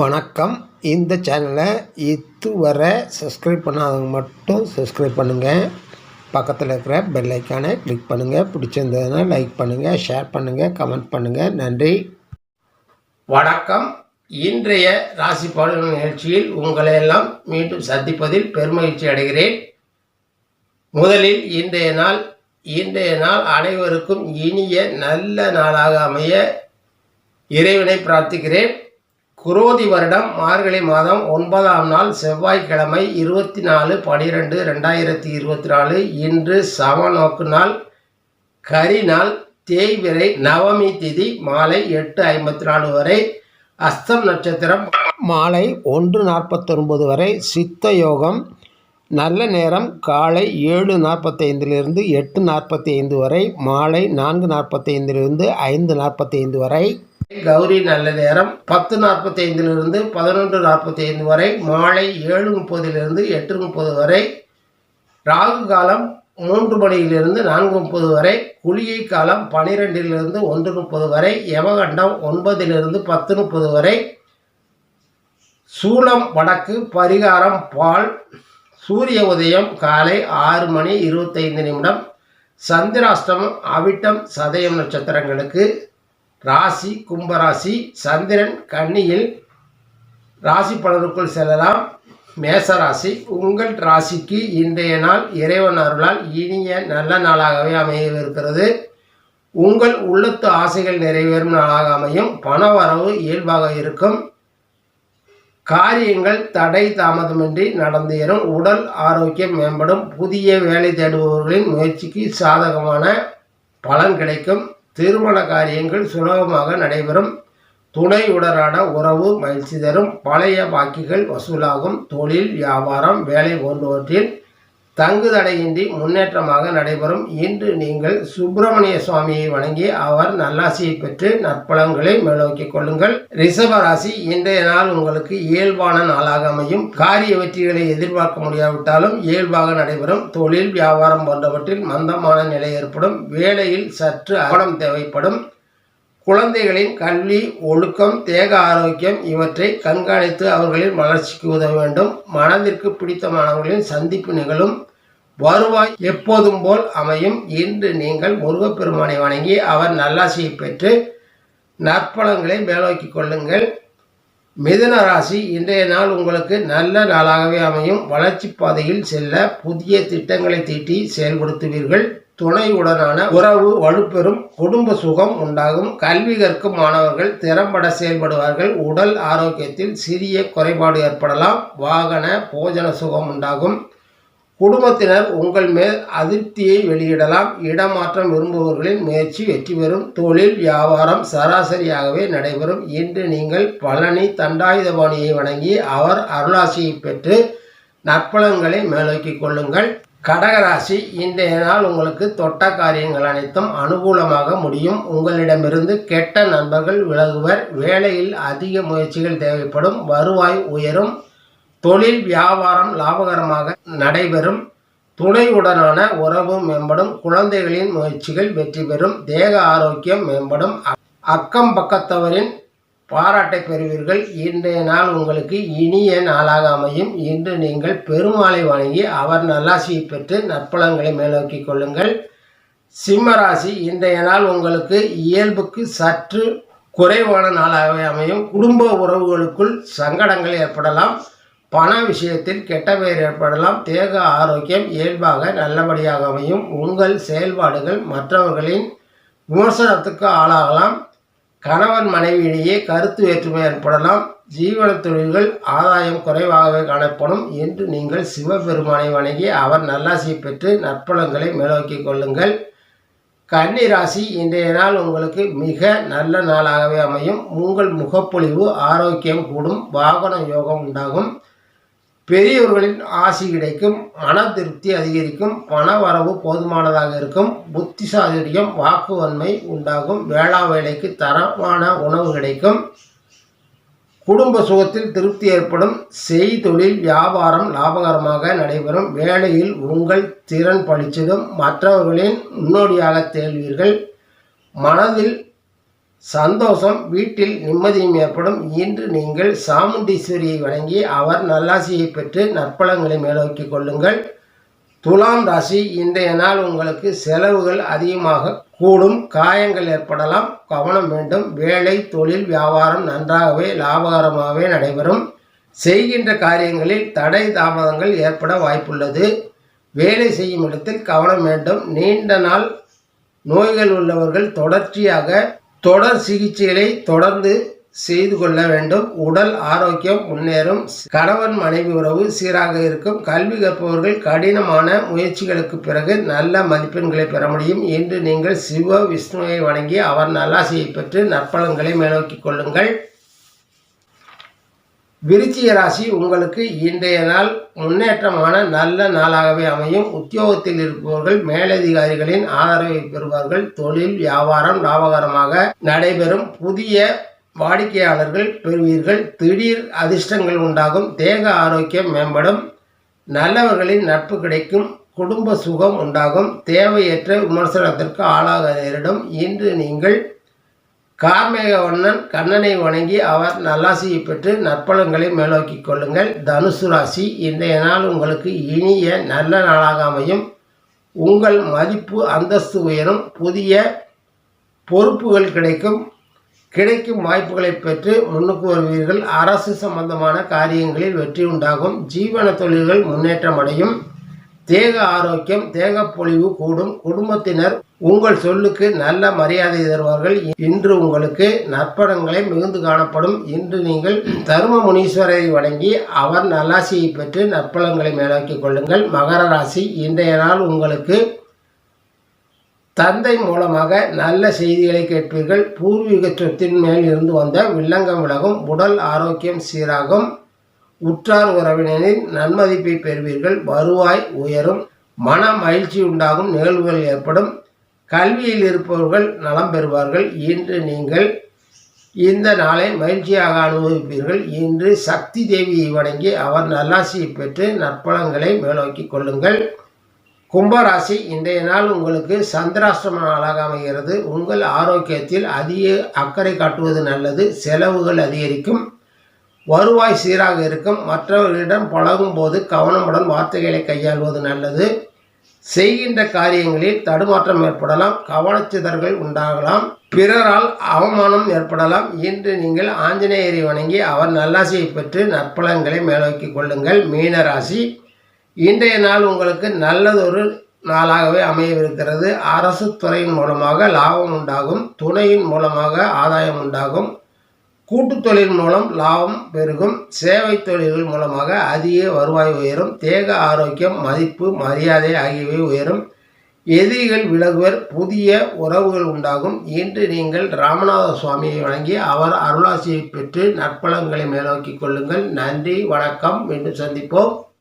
வணக்கம். இந்த சேனலை இதுவரை சப்ஸ்கிரைப் பண்ணாதவங்க மட்டும் சப்ஸ்கிரைப் பண்ணுங்கள் பக்கத்தில் இருக்கிற பெல் ஐக்கானை கிளிக் பண்ணுங்கள் பிடிச்சிருந்ததுன்னா லைக் பண்ணுங்கள் ஷேர் பண்ணுங்கள் கமெண்ட் பண்ணுங்கள் நன்றி. வணக்கம். இன்றைய ராசி பலன் நிகழ்ச்சியில் உங்களை எல்லாம் மீண்டும் சந்திப்பதில் பெருமகிழ்ச்சி அடைகிறேன். முதலில் இன்றைய நாள் இன்றைய நாள் அனைவருக்கும் இனிய நல்ல நாளாக அமைய இறைவனை பிரார்த்திக்கிறேன். குரோதி வருடம் மார்கழி மாதம் ஒன்பதாம் நாள் செவ்வாய்க்கிழமை இருபத்தி நாலு பனிரெண்டு ரெண்டாயிரத்தி இருபத்தி நாலு இன்று சமநோக்கு நாள் கரி நாள் தேய்விரை நவமி திதி மாலை எட்டு ஐம்பத்தி நாலு வரை. அஸ்தம் நட்சத்திரம் மாலை ஒன்று நாற்பத்தொன்பது வரை. சித்த யோகம் நல்ல நேரம் காலை ஏழு நாற்பத்தைந்திலிருந்து எட்டு நாற்பத்தி ஐந்து வரை. மாலை நான்கு நாற்பத்தைந்திலிருந்து ஐந்து நாற்பத்தைந்து வரை. கௌரி நல்ல நேரம். பத்து நாற்பத்தி ஐந்திலிருந்து பதினொன்று நாற்பத்தி ஐந்து வரை மாலை ஏழு முப்பதிலிருந்து எட்டு முப்பது வரை ராகு காலம் மூன்று மணியிலிருந்து நான்கு முப்பது வரை குளிகை காலம் பனிரெண்டிலிருந்து ஒன்று முப்பது வரை யமகண்டம் ஒன்பதிலிருந்து பத்து முப்பது வரை சூலம் வடக்கு பரிகாரம் பால் சூரிய உதயம் காலை ஆறு மணி இருபத்தைந்து நிமிடம் சந்திராஷ்டமம் அவிட்டம் சதயம் நட்சத்திரங்களுக்கு ராசி கும்பராசி சந்திரன் கன்னியில் ராசி பலருக்குள் செல்லலாம். மேசராசி உங்கள் ராசிக்கு இன்றைய நாள் இறைவன் அருளால் இனிய நல்ல நாளாகவே அமையவிருக்கிறது. உங்கள் உள்ளத்து ஆசைகள் நிறைவேறும் நாளாக அமையும். பண வரவு இயல்பாக இருக்கும். காரியங்கள் தடை தாமதமின்றி நடந்தேறும். உடல் ஆரோக்கியம் மேம்படும். புதிய வேலை தேடுபவர்களின் முயற்சிக்கு சாதகமான பலன் கிடைக்கும். திருமண காரியங்கள் சுலபமாக நடைபெறும். துணையுடனான உறவு மகிழ்ச்சி தரும். பழைய பாக்கிகள் வசூலாகும். தொழில் வியாபாரம் வேலை போன்றவற்றில் தங்குதடையின்றி முன்னேற்றமாக நடைபெறும் இன்று நீங்கள் சுப்பிரமணிய சுவாமியை வணங்கி அவர் நல்லாசியை பெற்று நற்பலன்களை மேலோக்கிக் கொள்ளுங்கள். ரிஷபராசி இன்றைய நாள் உங்களுக்கு இயல்பான நாளாக அமையும். காரிய வெற்றிகளை எதிர்பார்க்க முடியாவிட்டாலும் இயல்பாக நடைபெறும். தொழில் வியாபாரம் போன்றவற்றில் மந்தமான நிலை ஏற்படும். வேலையில் சற்று கவனம் தேவைப்படும். குழந்தைகளின் கல்வி ஒழுக்கம் தேக ஆரோக்கியம் இவற்றை கண்காணித்து அவர்களின் வளர்ச்சிக்கு உதவ வேண்டும். மனதிற்கு பிடித்த மாணவர்களின் சந்திப்பு நிகழும். வருவாய் எப்போதும் போல் அமையும். இன்று நீங்கள் முருகப்பெருமானை வணங்கி அவர் நல்லாசியை பெற்று நற்பலங்களை மேலோக்கிக் கொள்ளுங்கள். மிதுன ராசி இன்றைய நாள் உங்களுக்கு நல்ல நாளாகவே அமையும். வளர்ச்சி பாதையில் செல்ல புதிய திட்டங்களை தீட்டி செயல்படுத்துவீர்கள். துணையுடனான உறவு வலுப்பெறும் குடும்ப சுகம் உண்டாகும். கல்வி கற்கும் மாணவர்கள் திறம்பட செயல்படுவார்கள். உடல் ஆரோக்கியத்தில் சிறிய குறைபாடு ஏற்படலாம். வாகன போஜன சுகம் உண்டாகும். குடும்பத்தினர் உங்கள் மேல் அதிருப்தியை வெளியிடலாம். இடமாற்றம் விரும்புபவர்களின் முயற்சி வெற்றி பெறும். தொழில் வியாபாரம் சராசரியாகவே நடைபெறும். இன்று நீங்கள் பழனி தண்டாயுதபாணியை வணங்கி அவர் அருளாசியை பெற்று நற்பலன்களை மேலோக்கிக் கொள்ளுங்கள். கடகராசி இன்றைய நாள் உங்களுக்கு தொட்ட காரியங்கள் அனைத்தும் அனுகூலமாக முடியும். உங்களிடமிருந்து கெட்ட நண்பர்கள் விலகுவர். வேலையில் அதிக முயற்சிகள் தேவைப்படும். வருவாய் உயரும். தொழில் வியாபாரம் லாபகரமாக நடைபெறும். துணையுடனான உறவு மேம்படும். குழந்தைகளின் முயற்சிகள் வெற்றி பெறும். தேக ஆரோக்கியம் மேம்படும். அக்கம் பக்கத்தவரின் பாராட்டை பெறுவீர்கள். இன்றைய நாள் உங்களுக்கு இனிய நாளாக அமையும். இன்று நீங்கள் பெருமாளை வணங்கி அவர் நல்லாசியை பெற்று நற்பலன்களை மேலோக்கிக் கொள்ளுங்கள். சிம்மராசி இன்றைய நாள் உங்களுக்கு இயல்புக்கு சற்று குறைவான நாளாகவே அமையும். குடும்ப உறவுகளுக்குள் சங்கடங்கள் ஏற்படலாம். பண விஷயத்தில் கெட்ட பெயர் ஏற்படலாம். தேக ஆரோக்கியம் இயல்பாக நல்லபடியாக அமையும். உங்கள் செயல்பாடுகள் மற்றவர்களின் விமர்சனத்துக்கு ஆளாகலாம். கணவன் மனைவியிடையே கருத்து வேற்றுமை ஏற்படலாம். ஜீவன தொழில்கள் ஆதாயம் குறைவாகவே காணப்படும் என்று நீங்கள் சிவபெருமானை வணங்கி அவர் நல்லாசியை பெற்று நற்பலங்களை மேலோக்கிக் கொள்ளுங்கள். கன்னி ராசி இன்றைய நாள் உங்களுக்கு மிக நல்ல நாளாகவே அமையும். உங்கள் முகப்பொழிவு ஆரோக்கியம் கூடும். வாகன யோகம் உண்டாகும். பெரியவர்களின் ஆசி கிடைக்கும் மன திருப்தி அதிகரிக்கும் பண வரவு போதுமானதாக இருக்கும் புத்திசாதுரியம் வாக்குவன்மை உண்டாகும் வேளா வேலைக்கு தரமான உணவு கிடைக்கும். குடும்ப சுகத்தில் திருப்தி ஏற்படும் செய்தொழில் வியாபாரம் லாபகரமாக நடைபெறும் வேலையில் உங்கள் திறன் பழிச்சிடும் மற்றவர்களின் முன்னோடியாக தேழ்வீர்கள் மனதில் சந்தோஷம் வீட்டில் நிம்மதியும் ஏற்படும் இன்று நீங்கள் சாமுண்டீஸ்வரியை வணங்கி அவர் நல்லாசியை பெற்று நற்பலங்களை மேலோக்கிக் கொள்ளுங்கள். துலாம் ராசி இன்றைய நாள் உங்களுக்கு செலவுகள் அதிகமாக கூடும் காயங்கள் ஏற்படலாம் கவனம் வேண்டும் வேலை தொழில் வியாபாரம் நன்றாகவே லாபகரமாகவே நடைபெறும். செய்கின்ற காரியங்களில் தடை தாமதங்கள் ஏற்பட வாய்ப்புள்ளது. வேலை செய்யும் இடத்தில் கவனம் வேண்டும். நீண்ட நாள் நோய்கள் உள்ளவர்கள் தொடர்ச்சியாக தொடர் சிகிச்சைகளை தொடர்ந்து செய்து கொள்ள வேண்டும். உடல் ஆரோக்கியம் முன்னேறும். கணவன் மனைவி உறவு சீராக இருக்கும். கல்வி கற்பவர்கள் கடினமான முயற்சிகளுக்கு பிறகு நல்ல மதிப்பெண்களை பெற முடியும். இன்று நீங்கள் சிவ விஷ்ணுவை வணங்கி அவர் நல்லாசியை பெற்று நற்பலன்களை மேலோக்கிக் கொள்ளுங்கள். விருச்சிய ராசி உங்களுக்கு இன்றைய நாள் முன்னேற்றமான நல்ல நாளாகவே அமையும். உத்தியோகத்தில் இருப்பவர்கள் மேலதிகாரிகளின் ஆதரவை பெறுவார்கள். தொழில் வியாபாரம் லாபகரமாக நடைபெறும். புதிய வாடிக்கையாளர்கள் பெறுவீர்கள். திடீர் அதிர்ஷ்டங்கள் உண்டாகும். தேக ஆரோக்கியம் மேம்படும். நல்லவர்களின் நட்பு கிடைக்கும். குடும்ப சுகம் உண்டாகும். தேவையற்ற விமர்சனத்திற்கு ஆளாக நேரிடும். இன்று நீங்கள் கார்மேகவண்ணன் கண்ணனை வணங்கி அவர் நல்லாசியை பெற்று நற்பலன்களை மேலோக்கிக் கொள்ளுங்கள். தனுசு ராசி இன்றைய நாள் உங்களுக்கு இனிய நல்ல நாளாக அமையும். உங்கள் மதிப்பு அந்தஸ்து உயரும். புதிய பொறுப்புகள் கிடைக்கும். கிடைக்கும் வாய்ப்புகளை பெற்று முன்னுக்கு வருவீர்கள். அரசு சம்பந்தமான காரியங்களில் வெற்றி உண்டாகும். ஜீவன தொழில்கள் முன்னேற்றம் அடையும். தேக ஆரோக்கியம் தேக பொழிவு கூடும். குடும்பத்தினர் உங்கள் சொல்லுக்கு நல்ல மரியாதை தருவார்கள். இன்று உங்களுக்கு நற்படங்களை மிகுந்து காணப்படும். இன்று நீங்கள் தரும முனீஸ்வரரை வணங்கி அவர் நல்லாசியை பெற்று நற்பலங்களை மேலாக்கிக் கொள்ளுங்கள். மகர ராசி இன்றைய நாள் உங்களுக்கு தந்தை மூலமாக நல்ல செய்திகளை கேட்பீர்கள். பூர்வீக சொத்தின் மேல் இருந்து வந்த வில்லங்கம் விலகும். உடல் ஆரோக்கியம் சீராகும். உற்றார் உறவினரின் நன்மதிப்பை பெறுவீர்கள். வருவாய் உயரும். மன மகிழ்ச்சி உண்டாகும். நிகழ்வுகள் ஏற்படும். கல்வியில் இருப்பவர்கள் நலம் பெறுவார்கள். இன்று நீங்கள் இந்த நாளை மகிழ்ச்சியாக அனுபவிப்பீர்கள். இன்று சக்தி தேவியை வணங்கி அவர் நல்லாசியை பெற்று நற்பலங்களை மேலோக்கி கொள்ளுங்கள். கும்பராசி இன்றைய நாள் உங்களுக்கு சந்திராஷ்டிரம நாளாக அமைகிறது. உங்கள் ஆரோக்கியத்தில் அதிக அக்கறை காட்டுவது நல்லது. செலவுகள் அதிகரிக்கும். வருவாய் சீராக இருக்கும். மற்றவர்களிடம் பழகும் போது கவனமுடன் வார்த்தைகளை கையாள்வது நல்லது. செய்கின்ற காரியங்களில் தடுமாற்றம் ஏற்படலாம். கவனச்சிதறல் உண்டாகலாம். பிறரால் அவமானம் ஏற்படலாம். இன்று நீங்கள் ஆஞ்சநேயரை வணங்கி அவர் நல்லாசியை பெற்று நற்பலன்களை மேலோக்கிக் கொள்ளுங்கள். மீனராசி இன்றைய நாள் உங்களுக்கு நல்லதொரு நாளாகவே அமையவிருக்கிறது. அரசு துறையின் மூலமாக லாபம் உண்டாகும். துணையின் மூலமாக ஆதாயம் உண்டாகும். கூட்டு தொழில் மூலம் லாபம் பெருகும். சேவை தொழில்கள் மூலமாக அதிக வருவாய் உயரும். தேக ஆரோக்கியம் மதிப்பு மரியாதை ஆகியவை உயரும். எதிரிகள் விலகுவர். புதிய உறவுகள் உண்டாகும். இன்று நீங்கள் ராமநாத சுவாமியை வழங்கி அவர் அருளாசியை பெற்று நற்பலங்களை மேலோக்கிக் கொள்ளுங்கள். நன்றி வணக்கம். மீண்டும் சந்திப்போம்.